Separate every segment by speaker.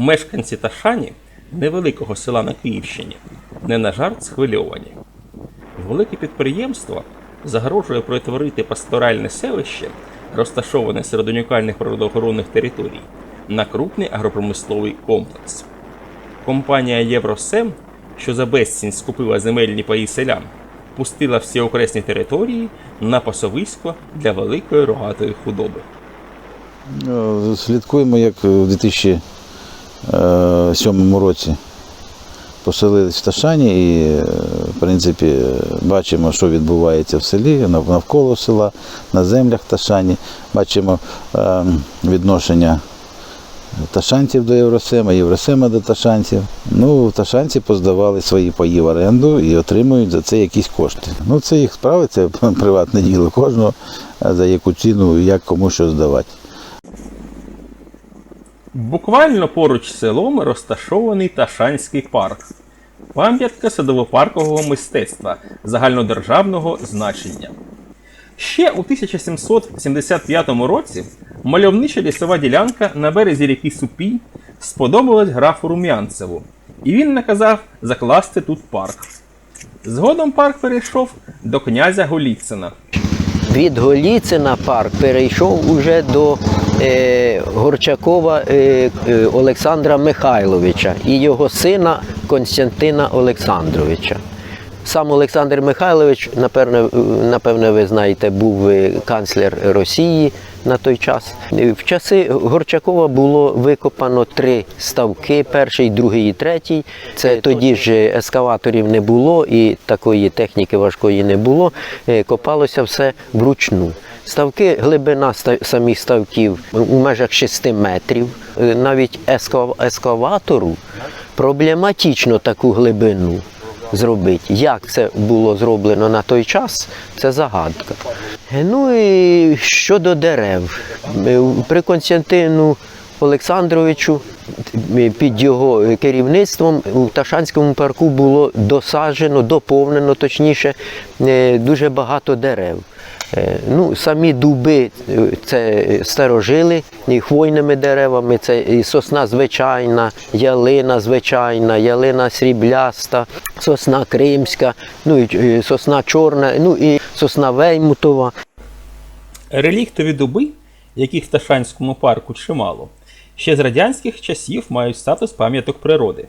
Speaker 1: Мешканці Ташані, невеликого села на Київщині, не на жарт схвильовані. Велике підприємство загрожує перетворити пасторальне селище, розташоване серед унікальних природоохоронних територій, на крупний агропромисловий комплекс. Компанія Євросем, що за безцінь скупила земельні паї селян, пустила всі окресні території на пасовисько для великої рогатої худоби.
Speaker 2: Ну, Слідкуємо, як у 2007 році поселились в Ташані і, е, в принципі, бачимо, що відбувається в селі, навколо села, на землях Ташані. Бачимо е, відношення ташанців до Євросема, Євросема до ташанців. Ну, ташанці поздавали свої паї в оренду і отримують за це якісь кошти. Ну, це їх справи, це приватне діло кожного, за яку ціну, як кому що здавати.
Speaker 1: Буквально поруч з селом розташований Ташанський парк. Пам'ятка садово-паркового мистецтва загальнодержавного значення. Ще у 1775 році мальовнича лісова ділянка на березі ріки Супій сподобалась графу Рум'янцеву, і він наказав закласти тут парк. Згодом парк перейшов до князя Голіцина.
Speaker 3: Від Голіцина парк перейшов уже до Горчакова е, е, Олександра Михайловича і його сина Константина Олександровича. Сам Олександр Михайлович, напевне, е, напевне, ви знаєте, був е, канцлер Росії на той час. Е, В часи Горчакова було викопано три ставки: перший, другий і третій. Це тоді ж ескаваторів не було і такої техніки важкої не було. Е, Копалося все вручну. Ставки, глибина самих ставків у межах 6 метрів. Е, Навіть ескаватору проблематично таку глибину зробити. Як це було зроблено на той час, це загадка. Е, Ну і щодо дерев. Е, При Константину Олександровичу під його керівництвом у Ташанському парку було досаджено, доповнено точніше, е, дуже багато дерев. Е, Ну, самі дуби е, це старожили і хвойними деревами, це і сосна звичайна, ялина звичайна, ялина срібляста, сосна кримська, ну і сосна чорна, ну і сосна веймутова.
Speaker 1: Реліктові дуби, яких в Ташанському парку чимало, ще з радянських часів мають статус пам'яток природи.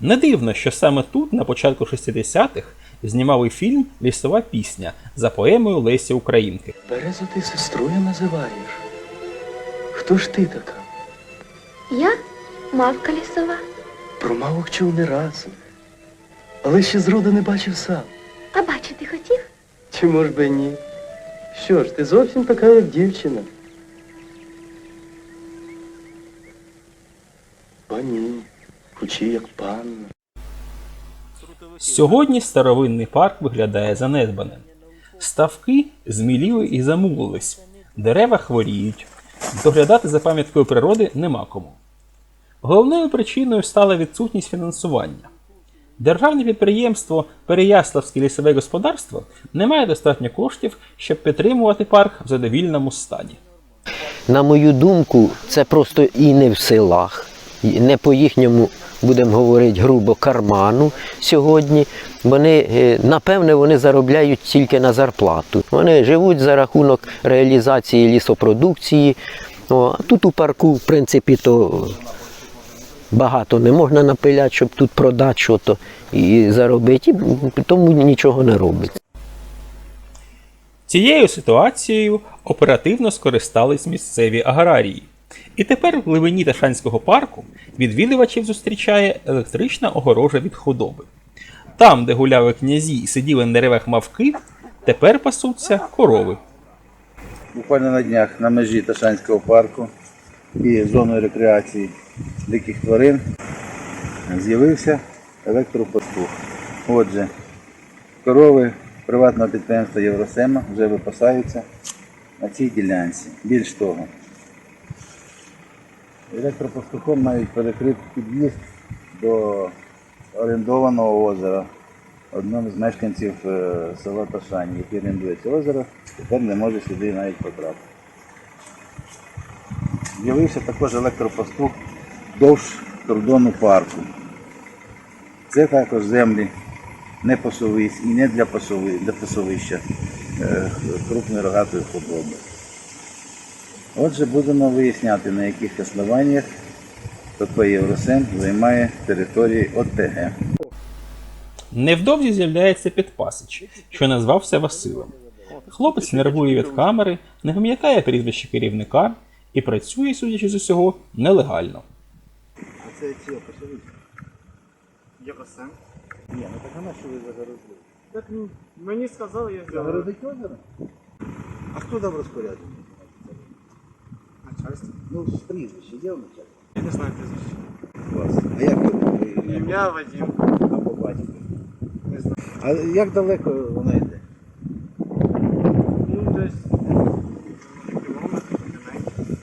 Speaker 1: Не дивно, що саме тут, на початку 60-х, знімали фільм Лісова пісня за поемою Лесі Українки.
Speaker 4: Березу ти сестрою називаєш. Хто ж ти така?
Speaker 5: Я мавка лісова.
Speaker 4: Про мавок чув не раз. Але ще зроду не бачив сам.
Speaker 5: А бачити хотів?
Speaker 4: Чому ж би ні? Що ж, ти зовсім така, як дівчина. Ні, кучі, як панна.
Speaker 1: Сьогодні старовинний парк виглядає занедбаним. Ставки зміліли і замулились, дерева хворіють, доглядати за пам'яткою природи нема кому. Головною причиною стала відсутність фінансування. Державне підприємство Переяславське лісове господарство не має достатньо коштів, щоб підтримувати парк в задовільному стані.
Speaker 3: На мою думку, це просто і не в селах, не по їхньому, будемо говорити, грубо карману сьогодні. Вони, е, напевне, вони заробляють тільки на зарплату. Вони живуть за рахунок реалізації лісопродукції. О, тут у парку, в принципі, то багато не можна напиляти, щоб тут продати щось і заробити, і тому нічого не робить.
Speaker 1: Цією ситуацією оперативно скористались місцеві аграрії. І тепер в глибині Ташанського парку відвідувачів зустрічає електрична огорожа від худоби. Там, де гуляли князі і сиділи на деревах мавки, тепер пасуться корови.
Speaker 2: Буквально на днях на межі Ташанського парку і зоною рекреації диких тварин з'явився електропастух. Отже, корови приватного підприємства Євросема вже випасаються на цій ділянці. Більш того, електропастухом навіть перекрит під'їзд до орендованого озера одному з мешканців е, села Ташані, який орендує це озеро, тепер не може сюди навіть потрапити. З'явився також електропастух вдовж кордону парку. Це також землі не пасовиські і не для, пасовища е, крупної рогатої худоби. Отже, будемо виясняти, на яких основаннях ПП Євросем займає території ОТГ.
Speaker 1: Невдовзі з'являється Підпасич, що назвався Василем. Хлопець нервує від камери, не пам'ятає прізвище керівника і працює, судячи з усього, нелегально.
Speaker 2: А це ці пасовиська?
Speaker 6: Євросем.
Speaker 2: Ні, ну так вона що ви загородили?
Speaker 6: Так мені сказали, я взяв
Speaker 2: Загородить озеро? А хто дав розпорядження?
Speaker 6: Начальство.
Speaker 2: Ну, прізвище є в началі?
Speaker 6: Я не знаю прізвище.
Speaker 2: Клас. А як ви?
Speaker 6: Ім'я Вадим.
Speaker 2: А по батькові?
Speaker 6: Не знаю.
Speaker 2: А як далеко вона йде?
Speaker 6: Ну, десь кілометр, менше.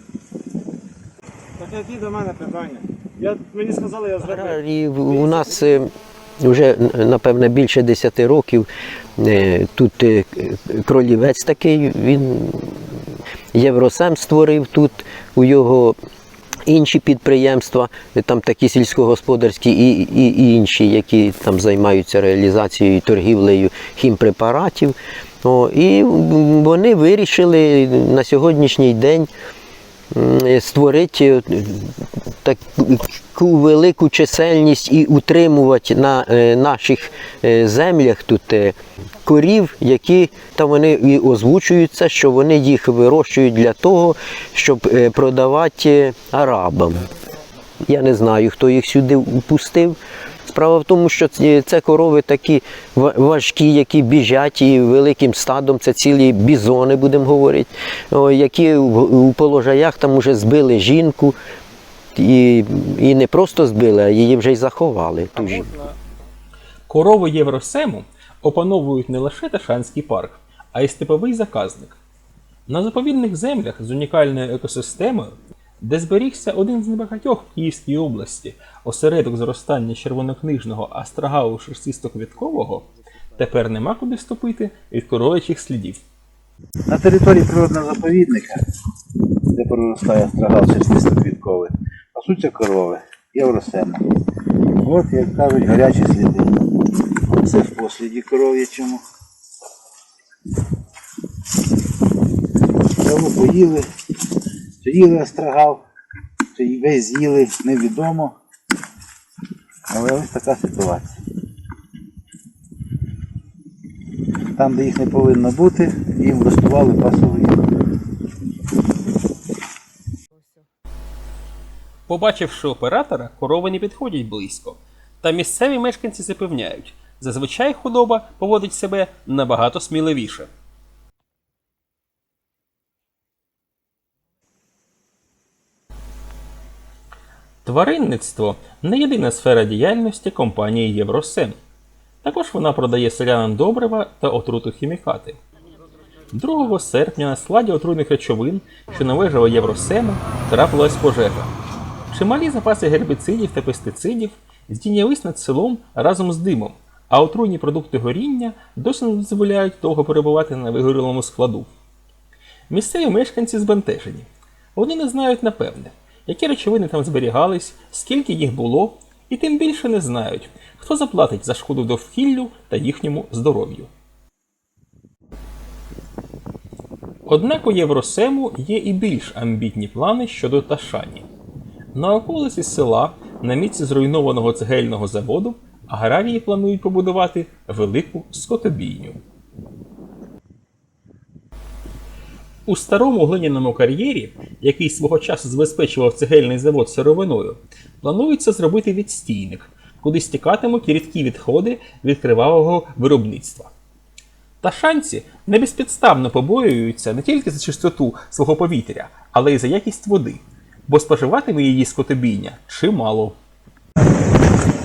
Speaker 6: Так які до мене питання? Я, мені сказали, я зробив.
Speaker 3: У нас е, вже напевне більше 10 років. Е, Тут е, кролівець такий, він Євросем створив тут у його. Інші підприємства, там такі сільськогосподарські і, і, і інші, які там займаються реалізацією торгівлею хімпрепаратів. О, і вони вирішили на сьогоднішній день створити е, таку велику чисельність і утримувати на е, наших е, землях тут корів, які там вони і озвучуються, що вони їх вирощують для того, щоб продавати арабам. Я не знаю, хто їх сюди впустив. Справа в тому, що це корови такі важкі, які біжать і великим стадом, це цілі бізони, будемо говорити, які у положаях там уже збили жінку. І, і не просто збили, а її вже й заховали. Ту жінку.
Speaker 1: Корови Євросему опановують не лише Ташанський парк, а й степовий заказник. На заповідних землях з унікальною екосистемою, де зберігся один з небагатьох в Київській області осередок зростання червонокнижного астрагау шерстисто-квіткового, тепер нема куди ступити від коров'ячих слідів.
Speaker 2: На території природного заповідника, де проростає астрагал шерстисто-квітковий, пасуться корови, євросема. От, як кажуть, гарячі сліди. Це в посліді коров'ячому. Траву поїли, чи їли астрагал, чи весь з'їли, невідомо. Але ось така ситуація. Там, де їх не повинно бути, їм влаштували пасовий.
Speaker 1: Побачивши оператора, корови не підходять близько. Та місцеві мешканці запевняють, зазвичай худоба поводить себе набагато сміливіше. Тваринництво не єдина сфера діяльності компанії Євросем. Також вона продає селянам добрива та отруту хімікати. 2 серпня на складі отруйних речовин, що належало Євросему, трапилась пожежа. Чималі запаси гербіцидів та пестицидів здійнялись над селом разом з димом, а отруйні продукти горіння досі не дозволяють довго перебувати на вигорілому складу. Місцеві мешканці збентежені. Вони не знають напевне, які речовини там зберігались, скільки їх було, і тим більше не знають, хто заплатить за шкоду довкіллю та їхньому здоров'ю. Однак у Євросему є і більш амбітні плани щодо Ташані. На околиці села, на місці зруйнованого цегельного заводу, аграрії планують побудувати велику скотобійню. У старому глиняному кар'єрі, який свого часу забезпечував цегельний завод сировиною, планується зробити відстійник, куди стікатимуть рідкі відходи від кривавого виробництва. Ташанці не безпідставно побоюються не тільки за чистоту свого повітря, але й за якість води, бо споживатиме її скотобійня чимало.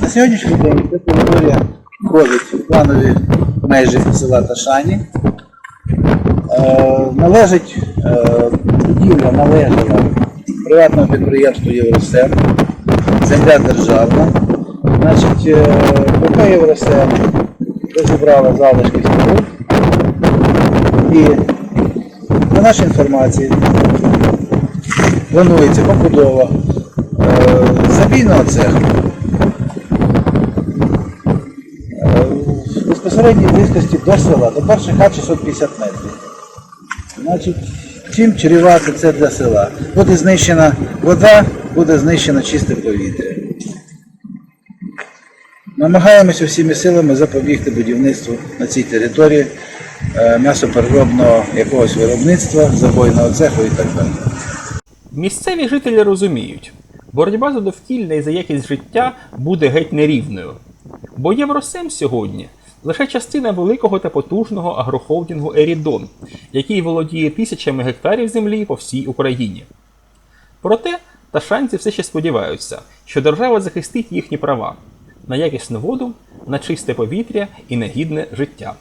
Speaker 2: На сьогоднішній день ця територія входить в планові межі села Ташані. Е, належить, е, будівля належала приватному підприємству Євросем, земля державна. Значить, е, ПП Євросем розібрала залишки споруд. І по нашій інформації планується побудова Забійного цеху. В безпосередній близькості до села, до перших хат 650 метрів. Значить, чим чрівато це для села? Буде знищена вода, буде знищено чисте повітря. Намагаємося всіми силами запобігти будівництву на цій території е, м'ясопереробного якогось виробництва, забойного цеху і так далі.
Speaker 1: Місцеві жителі розуміють, боротьба за довкілля і за якість життя буде геть нерівною. Бо Євросем сьогодні лише частина великого та потужного агрохолдингу Ерідон, який володіє тисячами гектарів землі по всій Україні. Проте ташанці все ще сподіваються, що держава захистить їхні права на якісну воду, на чисте повітря і на гідне життя.